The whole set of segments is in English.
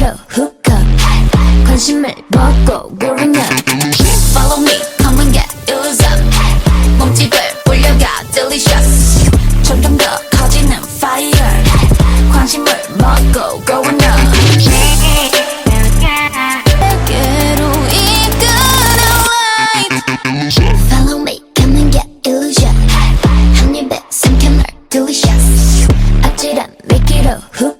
로 hook up. 관심을 먹고 growing up Follow me, come and get ills up. 몸집을 올려가 delicious. 점점 더 커지는 fire. 관심을 먹고 growing up 내게로 Follow me, come and get illusion. 한 입에 delicious. 아찔한 미끼로 hook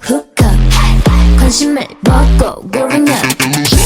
후 관심을 먹고 고르면.